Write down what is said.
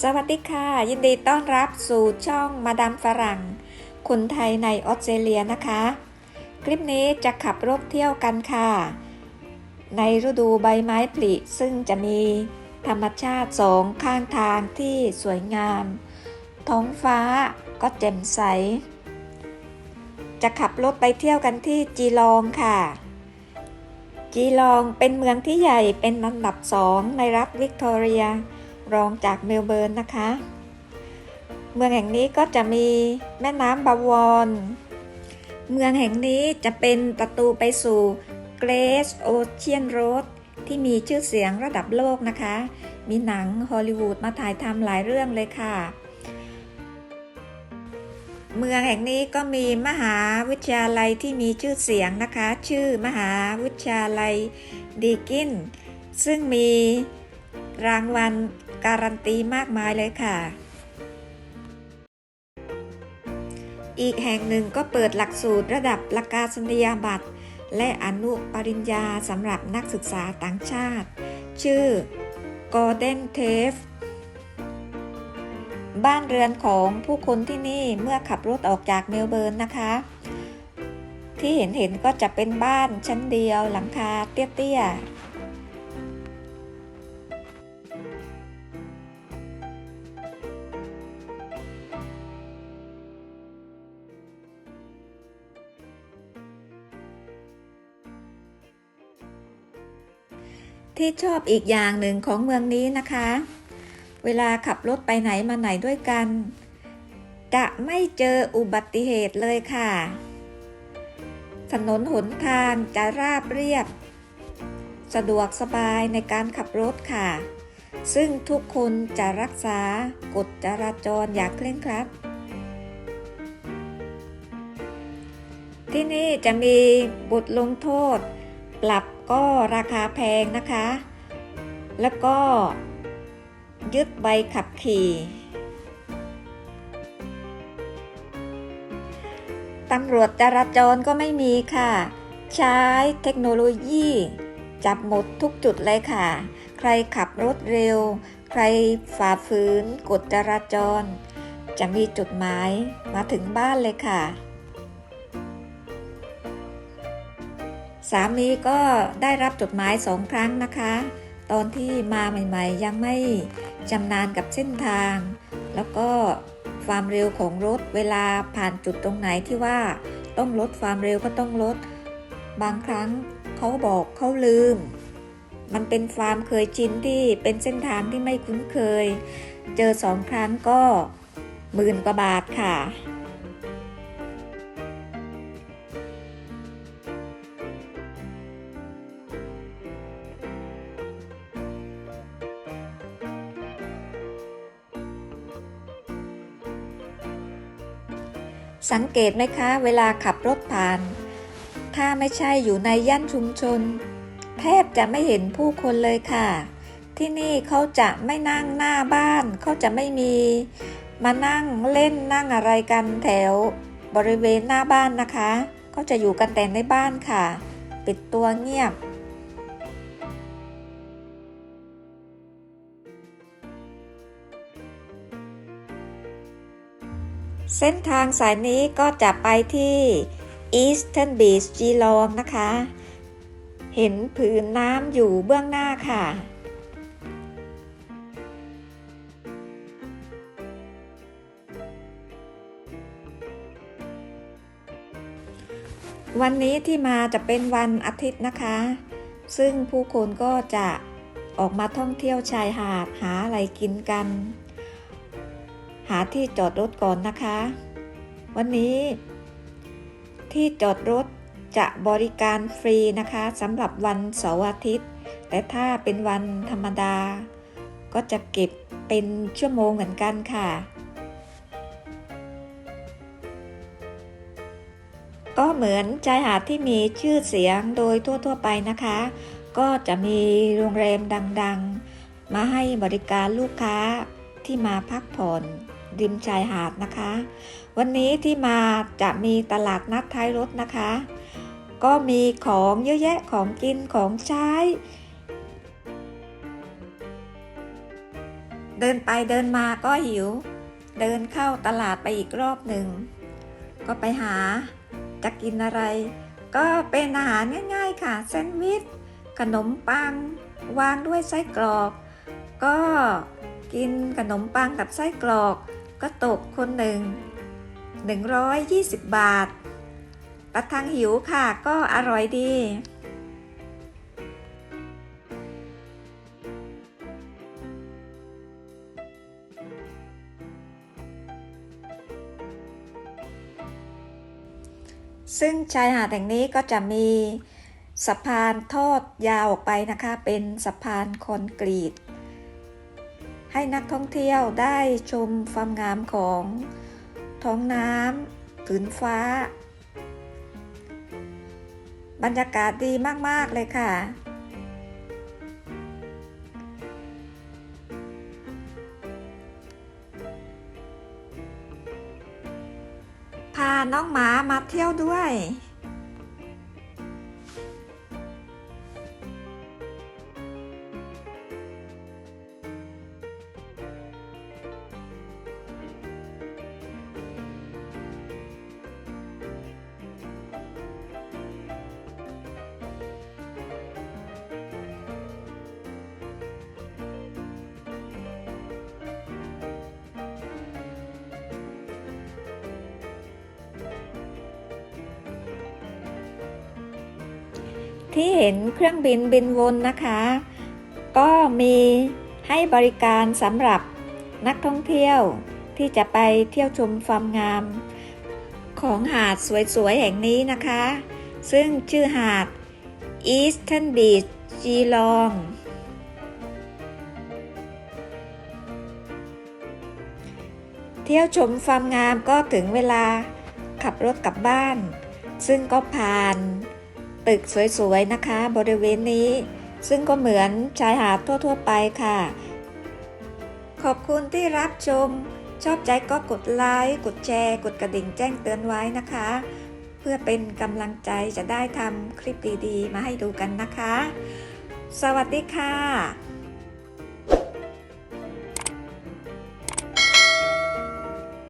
สวัสดีค่ะ ยินดีต้อนรับสู่ช่องมาดามฝรั่ง คนไทยในออสเตรเลียนะคะ คลิปนี้จะขับรถเที่ยวกันค่ะ ในฤดูใบไม้ผลิซึ่งจะมีธรรมชาติสองข้างทางที่สวยงาม ท้องฟ้าก็แจ่มใส จะขับรถไปเที่ยวกันที่จีลองค่ะ จีลองเป็นเมืองที่ใหญ่เป็นอันดับสองในรัฐวิกตอเรีย รองจากเมลเบิร์นนะคะ เมืองแห่งนี้ก็จะมีแม่น้ำบาวอนเมืองแห่งนี้จะเป็นประตูไปสู่ Great Ocean Road ที่มีชื่อเสียงระดับโลกนะคะ มีหนังฮอลลีวูดมาถ่ายทำหลายเรื่องเลยค่ะ เมืองแห่งนี้ก็มีมหาวิทยาลัยที่มีชื่อเสียงนะคะ ชื่อมหาวิทยาลัยดีกิน ซึ่งมีรางวัล การันตีมากมายเลยค่ะ อีกแห่งหนึ่งก็เปิดหลักสูตรระดับประกาศนียบัตร และอนุปริญญาสำหรับนักศึกษาต่างชาติ ชื่อ Golden t a f e บ้านเรือนของผู้คนที่นี่เมื่อขับรถออกจากเมลเบิร์นนะคะ ที่เห็นเห็นๆก็จะเป็นบ้านชั้นเดียวหลังคาเตี้ยๆ ที่ชอบอีกอย่างหนึ่งของเมืองนี้นะคะ เวลาขับรถไปไหนมาไหนด้วยกัน จะไม่เจออุบัติเหตุเลยค่ะ ถนนหนทางจะราบเรียบ สะดวกสบายในการขับรถค่ะ ซึ่งทุกคนจะรักษากฎจราจรอย่างเคร่งครัด ที่นี่จะมีบทลงโทษปรับ ก็ราคาแพงนะคะ แล้วก็ยึดใบขับขี่ตำรวจจราจรก็ไม่มีค่ะ ใช้เทคโนโลยี จับหมดทุกจุดเลยค่ะ ใครขับรถเร็ว ใครฝ่าฝืนกฎจราจร จะมีจุดหมายมาถึงบ้านเลยค่ะามีก็ได้รับจดหมายสองครั้งนะคะ ตอนที่มาใหม่ๆ ยังไม่ชำนาญกับเส้นทาง แล้วก็ความเร็วของรถเวลาผ่านจุดตรงไหนที่ว่าต้องลดความเร็วก็ต้องลด บางครั้งเขาบอกเขาลืม มันเป็นความเคยชินที่เป็นเส้นทางที่ไม่คุ้นเคย เจอสองครั้งก็หมื่นกว่าบาทค่ะ สังเกตไหมคะเวลาขับรถผ่าน ถ้าไม่ใช่อยู่ในย่านชุมชน แทบจะไม่เห็นผู้คนเลยค่ะ ที่นี่เขาจะไม่นั่งหน้าบ้าน เขาจะไม่มีมานั่งเล่นนั่งอะไรกันแถวบริเวณหน้าบ้านนะคะเขาจะอยู่กันแต่ในบ้านค่ะ ปิดตัวเงียบ เส้นทางสายนี้ก็จะไปที่ Eastern Beach จีลองนะคะ เห็นผืนน้ำอยู่เบื้องหน้าค่ะวันนี้ที่มาจะเป็นวันอาทิตย์นะคะ ซึ่งผู้คนก็จะออกมาท่องเที่ยวชายหาดหาอะไรกินกัน หาที่จอดรถก่อนนะคะ วันนี้ ที่จอดรถจะบริการฟรีนะคะสำหรับวันเสาร์อาทิตย์ แต่ถ้าเป็นวันธรรมดา ก็จะเก็บเป็นชั่วโมงเหมือนกันค่ะ ก็เหมือนชายหาดที่มีชื่อเสียงโดยทั่ว ๆ ไปนะคะ ก็จะมีโรงแรมดัง ๆ มาให้บริการลูกค้าที่มาพักผ่อน ริมชายหาดนะคะ วันนี้ที่มาจะมีตลาดนัดท้ายรถนะคะ ก็มีของเยอะแยะของกินของใช้ เดินไปเดินมาก็หิว เดินเข้าตลาดไปอีกรอบหนึ่ง ก็ไปหาจะกินอะไร ก็เป็นอาหารง่าย ๆ ค่ะแซนด์วิชขนมปัง วางด้วยไส้กรอก ก็กินขนมปังกับไส้กรอก ก็ตกคนหนึ่ง 120 บาท ประทังหิวค่ะก็อร่อยดีซึ่งชายหาดแห่งนี้ก็จะมีสะพานทอดยาวออกไปนะคะ เป็นสะพานคอนกรีต ให้นักท่องเที่ยวได้ชมความงามของท้องน้ำผืนฟ้า บรรยากาศดีมาก ๆ เลยค่ะ พาน้องหมามาเที่ยวด้วย ที่เห็นเครื่องบินบินวนนะคะ ก็มีให้บริการสำหรับนักท่องเที่ยวที่จะไปเที่ยวชมความงาม ของหาดสวยๆ แห่งนี้นะคะ ซึ่งชื่อหาด Eastern Beach จีลองเที่ยวชมความงามก็ถึงเวลาขับรถกลับบ้าน ซึ่งก็ผ่าน ตึกสวยๆนะคะ บริเวณนี้ ซึ่งก็เหมือนชายหาดทั่วๆไปค่ะ ขอบคุณที่รับชม ชอบใจก็กดไลค์กดแชร์ กดกระดิ่งแจ้งเตือนไว้นะคะ เพื่อเป็นกำลังใจจะได้ทำคลิปดีๆ มาให้ดูกันนะคะ สวัสดีค่ะ